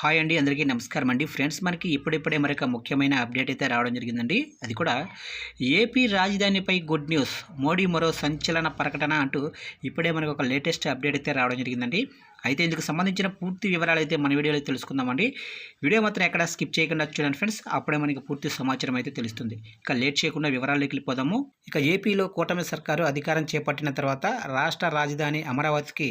Hi అండి అందరికీ నమస్కారం అండి. ఫ్రెండ్స్ మనకి ఇప్పుడిప్పుడే మరొక ముఖ్యమైన అప్డేట్ అయితే రావడం జరిగిందండి. అది కూడా ఏపీ రాజధానిపై గుడ్ న్యూస్ మోడీ మరో సంచలన ప్రకటన అంటూ ఇప్పుడే మనకు ఒక లేటెస్ట్ అప్డేట్ అయితే రావడం జరిగిందండి. అయితే ఇందుకు సంబంధించిన పూర్తి వివరాలు అయితే మన వీడియోలో తెలుసుకుందామండి. వీడియో మాత్రం ఎక్కడ స్కిప్ చేయకుండా చూడండి ఫ్రెండ్స్. అప్పుడే మనకి పూర్తి సమాచారం అయితే తెలుస్తుంది. ఇక లేట్ చేయకుండా వివరాల్లోకి వెళ్ళిపోదాము. ఇక ఏపీలో కూటమి సర్కారు అధికారం చేపట్టిన తర్వాత రాష్ట్ర రాజధాని అమరావతికి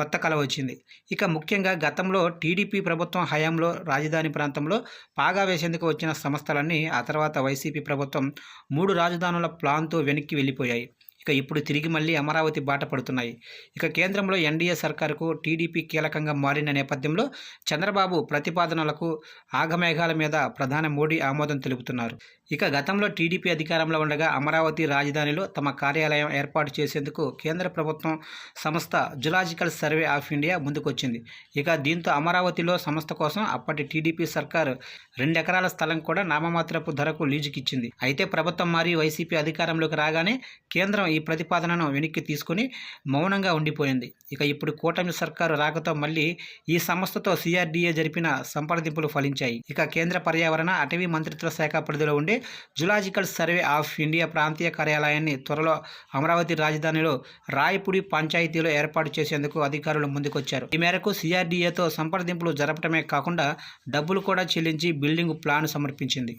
కొత్త కళ వచ్చింది. ఇక ముఖ్యంగా గతంలో టీడీపీ ప్రభుత్వం హయాంలో రాజధాని ప్రాంతంలో పాగా వేసేందుకు వచ్చిన సంస్థలన్నీ ఆ తర్వాత వైసీపీ ప్రభుత్వం మూడు రాజధానుల ప్లాన్తో వెనక్కి వెళ్ళిపోయాయి. ఇక ఇప్పుడు తిరిగి మళ్ళీ అమరావతి బాట పడుతున్నాయి. ఇక కేంద్రంలో ఎన్డీఏ సర్కారుకు టీడీపీ కీలకంగా మారిన నేపథ్యంలో చంద్రబాబు ప్రతిపాదనలకు ఆగమేఘాల మీద ప్రధాని మోడీ ఆమోదం తెలుపుతున్నారు. ఇక గతంలో టీడీపీ అధికారంలో ఉండగా అమరావతి రాజధానిలో తమ కార్యాలయం ఏర్పాటు చేసేందుకు కేంద్ర ప్రభుత్వం సంస్థ జులాజికల్ సర్వే ఆఫ్ ఇండియా ముందుకొచ్చింది. ఇక దీంతో అమరావతిలో సంస్థ కోసం అప్పటి టీడీపీ సర్కారు రెండెకరాల స్థలం కూడా నామమాత్రపు ధరకు లీజుకిచ్చింది. అయితే ప్రభుత్వం మారి వైసీపీ అధికారంలోకి రాగానే కేంద్రం ఈ ప్రతిపాదనను వెనక్కి తీసుకుని మౌనంగా ఉండిపోయింది. ఇక ఇప్పుడు కూటమి సర్కారు రాకతో మళ్ళీ ఈ సంస్థతో సిఆర్డీఏ జరిపిన సంప్రదింపులు ఫలించాయి. ఇక కేంద్ర పర్యావరణ అటవీ మంత్రిత్వ శాఖ పరిధిలో ఉండే జులాజికల్ సర్వే ఆఫ్ ఇండియా ప్రాంతీయ కార్యాలయాన్ని త్వరలో అమరావతి రాజధానిలో రాయపూడి పంచాయతీలో ఏర్పాటు చేసేందుకు అధికారులు ముందుకొచ్చారు. ఈ మేరకు సిఆర్డీఏతో సంప్రదింపులు జరపడమే కాకుండా డబ్బులు కూడా చెల్లించి బిల్డింగ్ ప్లాన్ సమర్పించింది.